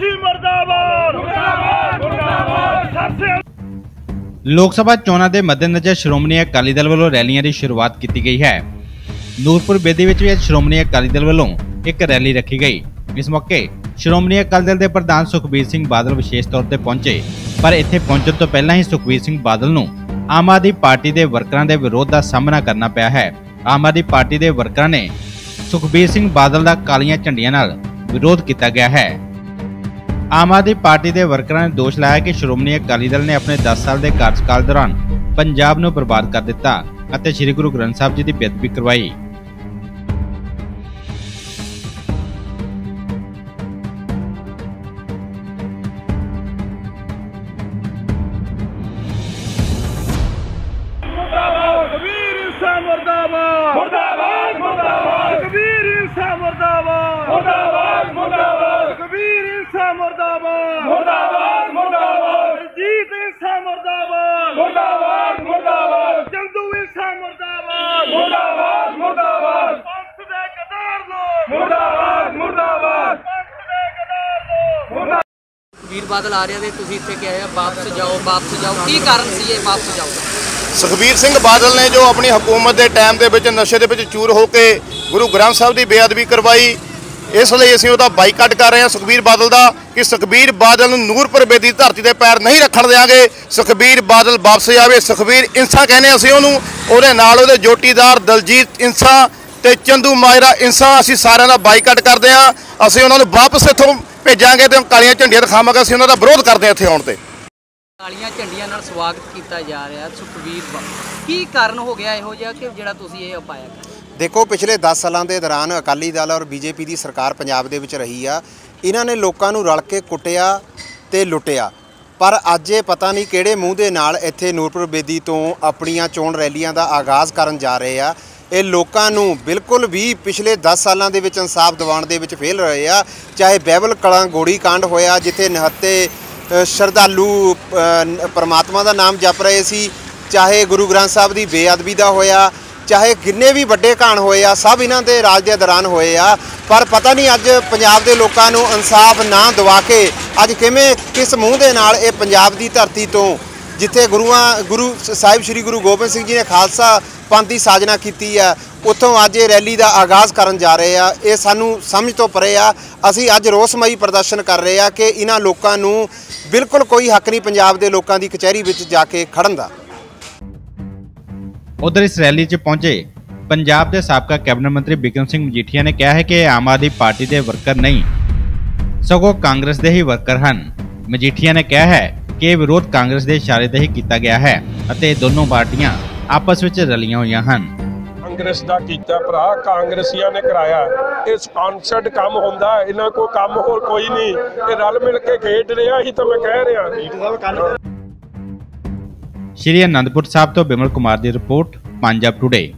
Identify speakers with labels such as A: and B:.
A: ਦੋਸ਼ੀ ਮਰਦਾਬਾਦ। ਮੁਰਦਾਬਾਦ ਮੁਰਦਾਬਾਦ। ਸਰਸੇ
B: ਲੋਕ ਸਭਾ ਚੋਣਾਂ ਦੇ ਮੱਦੇਨਜ਼ਰ ਸ਼੍ਰੋਮਣੀ ਅਕਾਲੀ ਦਲ ਵੱਲੋਂ ਰੈਲੀਆਂ ਦੀ ਸ਼ੁਰੂਆਤ ਕੀਤੀ ਗਈ ਹੈ। ਨੂਰਪੁਰ ਬੇਦੀ ਵਿੱਚ ਵੀ ਅੱਜ ਸ਼੍ਰੋਮਣੀ ਅਕਾਲੀ ਦਲ ਵੱਲੋਂ ਇੱਕ ਰੈਲੀ ਰੱਖੀ ਗਈ। ਇਸ ਮੌਕੇ ਸ਼੍ਰੋਮਣੀ ਅਕਾਲੀ ਦਲ ਦੇ ਪ੍ਰਧਾਨ ਸੁਖਬੀਰ ਸਿੰਘ ਬਾਦਲ ਵਿਸ਼ੇਸ਼ ਤੌਰ ਤੇ ਪਹੁੰਚੇ। ਪਰ ਇੱਥੇ ਪਹੁੰਚਣ ਤੋਂ ਪਹਿਲਾਂ ਹੀ ਸੁਖਬੀਰ ਸਿੰਘ ਬਾਦਲ ਨੂੰ ਆਮ ਆਦਮੀ ਪਾਰਟੀ ਦੇ ਵਰਕਰਾਂ ਦੇ ਵਿਰੋਧ ਦਾ ਸਾਹਮਣਾ ਕਰਨਾ ਪਿਆ ਹੈ। ਆਮ ਆਦਮੀ ਪਾਰਟੀ ਦੇ ਵਰਕਰਾਂ ਨੇ ਸੁਖਬੀਰ ਸਿੰਘ ਬਾਦਲ ਦਾ ਕਾਲੀਆਂ ਝੰਡੀਆਂ ਨਾਲ ਵਿਰੋਧ ਕੀਤਾ ਗਿਆ ਹੈ। ਆਮ ਆਦਮੀ ਪਾਰਟੀ ਦੇ ਵਰਕਰਾਂ ਨੇ ਦੋਸ਼ ਲਾਇਆ ਕਿ ਸ਼੍ਰੋਮਣੀ ਅਕਾਲੀ ਦਲ ਨੇ ਆਪਣੇ 10 ਸਾਲ ਦੇ ਕਾਰਜਕਾਲ ਦੌਰਾਨ ਪੰਜਾਬ ਨੂੰ ਬਰਬਾਦ ਕਰ ਦਿੱਤਾ ਅਤੇ ਸ੍ਰੀ ਗੁਰੂ ਗ੍ਰੰਥ ਸਾਹਿਬ ਜੀ ਦੀ ਬੇਅਦਬੀ ਕਰਵਾਈ।
A: ਕਬੀਰ ਇਨਸਾਨ ਮਰਦਾਬਾਦ! ਮੁਰਦਾਬਾਦ ਮੁਰਦਾਬਾਦ! ਕਬੀਰ ਇਨਸਾਨ ਮਰਦਾਬਾਦ! ਮੁਰਦਾਬਾਦ ਮੁਰਦਾਬਾਦ! ਕਬੀਰ ਇਨਸਾਨ ਮਰਦਾਬਾਦ ਮੁਰਦਾਬਾਦ। ਮੁਰਦਾਬਾਦ ਜੀਤ ਇਨਸਾਨ ਮਰਦਾਬਾਦ। ਮੁਰਦਾਬਾਦ ਮੁਰਦਾਬਾਦ। ਚੰਦੂ ਇਨਸਾਨ ਮਰਦਾਬਾਦ। ਮੁਰਦਾਬਾਦ ਮੁਰਦਾਬਾਦ। ਪੰਥ ਦੇ ਕਦਾਰ ਲੋਕ। ਮੁਰਦਾਬਾਦ ਮੁਰਦਾਬਾਦ। ਪੰਥ ਦੇ ਕਦਾਰ ਲੋਕ।
C: ਵੀਰ ਬਾਦਲ ਆ ਰਿਹਾ ਤੇ ਤੁਸੀਂ ਇੱਥੇ ਕਿ ਆਏ ਆ ਵਾਪਸ ਜਾਓ ਵਾਪਸ ਜਾਓ। ਕੀ ਕਾਰਨ ਸੀ ਇਹ ਵਾਪਸ ਜਾਓ?
D: ਸੁਖਬੀਰ ਸਿੰਘ ਬਾਦਲ ਨੇ ਜੋ ਆਪਣੀ ਹਕੂਮਤ ਦੇ ਟਾਈਮ ਦੇ ਵਿੱਚ ਨਸ਼ੇ ਦੇ ਵਿੱਚ ਚੂਰ ਹੋ ਕੇ ਗੁਰੂ ਗ੍ਰੰਥ ਸਾਹਿਬ ਦੀ ਬੇਅਦਬੀ ਕਰਵਾਈ ਇਸ ਲਈ ਅਸੀਂ ਉਹਦਾ ਬਾਈਕਾਟ ਕਰ ਰਹੇ ਹਾਂ ਸੁਖਬੀਰ ਬਾਦਲ ਦਾ ਕਿ ਸੁਖਬੀਰ ਬਾਦਲ ਨੂੰ ਨੂਰਪੁਰ ਬੇਦੀ ਧਰਤੀ ਦੇ ਪੈਰ ਨਹੀਂ ਰੱਖਣ ਦੇਵਾਂਗੇ ਸੁਖਬੀਰ ਬਾਦਲ ਵਾਪਸ ਜਾਵੇ। ਸੁਖਬੀਰ ਇਨਸਾ ਕਹਿੰਦੇ ਅਸੀਂ ਉਹਨੂੰ। ਉਹਦੇ ਨਾਲ ਉਹਦੇ ਜੋਟੀਦਾਰ ਦਲਜੀਤ ਇਨਸਾ ਤੇ ਚੰਦੂ ਮਾਜਰਾ ਇਨਸਾ ਅਸੀਂ ਸਾਰਿਆਂ ਦਾ ਬਾਈਕਾਟ ਕਰਦੇ ਹਾਂ। ਅਸੀਂ ਉਹਨਾਂ ਨੂੰ ਵਾਪਸ ਇੱਥੋਂ ਭੇਜਾਂਗੇ ਤੇ ਕਾਲੀਆਂ ਝੰਡੀਆਂ ਦਿਖਾਵਾਂਗੇ। ਅਸੀਂ ਉਹਨਾਂ ਦਾ ਵਿਰੋਧ ਕਰਦੇ ਹਾਂ ਇੱਥੇ ਆਉਣ ਤੇ।
C: ਕਾਲੀਆਂ ਝੰਡੀਆਂ ਨਾਲ ਸਵਾਗਤ ਕੀਤਾ ਜਾ ਰਿਹਾ ਸੁਖਬੀਰ ਬਾ- ਕੀ ਕਾਰਨ ਹੋ ਗਿਆ ਇਹੋ ਜਿਹਾ ਕਿ ਜਿਹੜਾ ਤੁਸੀਂ ਇਹ ਉਪਾਇਆ
E: ਦੇਖੋ, ਪਿਛਲੇ 10 ਸਾਲਾਂ ਦੇ ਦੌਰਾਨ ਅਕਾਲੀ ਦਲ ਔਰ ਬੀਜੇਪੀ ਦੀ ਸਰਕਾਰ ਪੰਜਾਬ ਦੇ ਵਿੱਚ ਰਹੀ ਆ। ਇਹਨਾਂ ਨੇ ਲੋਕਾਂ ਨੂੰ ਰਲ ਕੇ ਕੁੱਟਿਆ ਤੇ ਲੁੱਟਿਆ। ਪਰ ਅੱਜ ਇਹ ਪਤਾ ਨਹੀਂ ਕਿਹੜੇ ਮੂੰਹ ਦੇ ਨਾਲ ਇੱਥੇ ਨੂਰਪੁਰ ਬੇਦੀ ਤੋਂ ਆਪਣੀਆਂ ਚੋਣ ਰੈਲੀਆਂ ਦਾ ਆਗਾਜ਼ ਕਰਨ ਜਾ ਰਹੇ ਆ। ਇਹ ਲੋਕਾਂ ਨੂੰ ਬਿਲਕੁਲ ਵੀ ਪਿਛਲੇ 10 ਸਾਲਾਂ ਦੇ ਵਿੱਚ ਇਨਸਾਫ ਦਿਵਾਉਣ ਦੇ ਵਿੱਚ ਫੇਲ ਰਹੇ ਆ। ਚਾਹੇ ਬਹਿਬਲ ਕਲਾਂ ਗੋੜੀ ਕਾਂਡ ਹੋਇਆ, ਜਿੱਥੇ ਨਿਹੱਤੇ ਸ਼ਰਧਾਲੂ ਪਰਮਾਤਮਾ ਦਾ ਨਾਮ ਜਪ ਰਹੇ ਸੀ, ਚਾਹੇ ਗੁਰੂ ਗ੍ਰੰਥ ਸਾਹਿਬ ਦੀ ਬੇਅਦਬੀ ਦਾ ਹੋਇਆ ਚਾਹੇ ਕਿੰਨੇ ਵੀ ਵੱਡੇ ਘਾਣ ਹੋਏ ਆ, ਸਭ ਇਹਨਾਂ ਦੇ ਰਾਜ ਦੇ ਦੌਰਾਨ ਹੋਏ ਆ। ਪਰ ਪਤਾ ਨਹੀਂ ਅੱਜ ਪੰਜਾਬ ਦੇ ਲੋਕਾਂ ਨੂੰ ਇਨਸਾਫ ਨਾ ਦਿਵਾ ਕੇ ਅੱਜ ਕਿਵੇਂ, ਕਿਸ ਮੂੰਹ ਦੇ ਨਾਲ ਇਹ ਪੰਜਾਬ ਦੀ ਧਰਤੀ ਤੋਂ ਜਿੱਥੇ ਗੁਰੂਆਂ, ਗੁਰੂ ਸ- ਸਾਹਿਬ ਸ੍ਰੀ ਗੁਰੂ ਗੋਬਿੰਦ ਸਿੰਘ ਜੀ ਨੇ ਖਾਲਸਾ ਪੰਥ ਦੀ ਸਾਜਨਾ ਕੀਤੀ ਆ, ਉੱਥੋਂ ਅੱਜ ਇਹ ਰੈਲੀ ਦਾ ਆਗਾਜ਼ ਕਰਨ ਜਾ ਰਹੇ ਆ। ਇਹ ਸਾਨੂੰ ਸਮਝ ਤੋਂ ਪਰੇ ਆ। ਅਸੀਂ ਅੱਜ ਰੋਸਮਈ ਪ੍ਰਦਰਸ਼ਨ ਕਰ ਰਹੇ ਆ ਕਿ ਇਹਨਾਂ ਲੋਕਾਂ ਨੂੰ ਬਿਲਕੁਲ ਕੋਈ ਹੱਕ ਨਹੀਂ ਪੰਜਾਬ ਦੇ ਲੋਕਾਂ ਦੀ ਕਚਹਿਰੀ ਵਿੱਚ ਜਾ ਕੇ ਖੜਨ ਦਾ।
B: ਉਧਰ ਇਸ ਰੈਲੀ 'ਚ ਪਹੁੰਚੇ ਪੰਜਾਬ ਦੇ ਸਾਬਕਾ ਕੈਬਨਿਟ ਮੰਤਰੀ ਬਿਕਰਮ ਸਿੰਘ ਮਜੀਠੀਆ ਨੇ ਕਿਹਾ ਹੈ ਕਿ ਆਮ ਆਦਮੀ ਪਾਰਟੀ ਦੇ ਵਰਕਰ ਨਹੀਂ, ਸਗੋਂ ਕਾਂਗਰਸ ਦੇ ਹੀ ਵਰਕਰ ਹਨ। ਮਜੀਠੀਆ ਨੇ ਕਿਹਾ ਹੈ ਕਿ ਵਿਰੋਧ ਕਾਂਗਰਸ ਦੇ ਇਸ਼ਾਰੇ ਤੇ ਹੀ ਕੀਤਾ ਗਿਆ ਹੈ ਅਤੇ ਦੋਨੋਂ ਪਾਰਟੀਆਂ ਆਪਸ ਵਿੱਚ ਰਲੀਆਂ ਹੋਈਆਂ ਹਨ।
F: ਕਾਂਗਰਸ ਦਾ ਕੀਤਾ ਭਰਾ, ਕਾਂਗਰਸੀਆਂ ਨੇ ਕਰਾਇਆ। ਇਹ ਸਪਾਂਸਰਡ ਕੰਮ ਹੁੰਦਾ, ਇਹਨਾਂ ਕੋਈ ਕੰਮ ਹੋਰ ਕੋਈ ਨਹੀਂ। ਇਹ ਰਲ ਮਿਲ ਕੇ ਖੇਡ ਰਿਹਾ ਹੀ ਤਾਂ ਮੈਂ ਕਹਿ ਰਿਹਾ।
B: ਸ਼੍ਰੀ ਅਨੰਦਪੁਰ ਸਾਹਿਬ ਤੋਂ ਬਿਮਲ ਕੁਮਾਰ ਦੀ ਰਿਪੋਰਟ ਪੰਜਾਬ ਟੁਡੇ।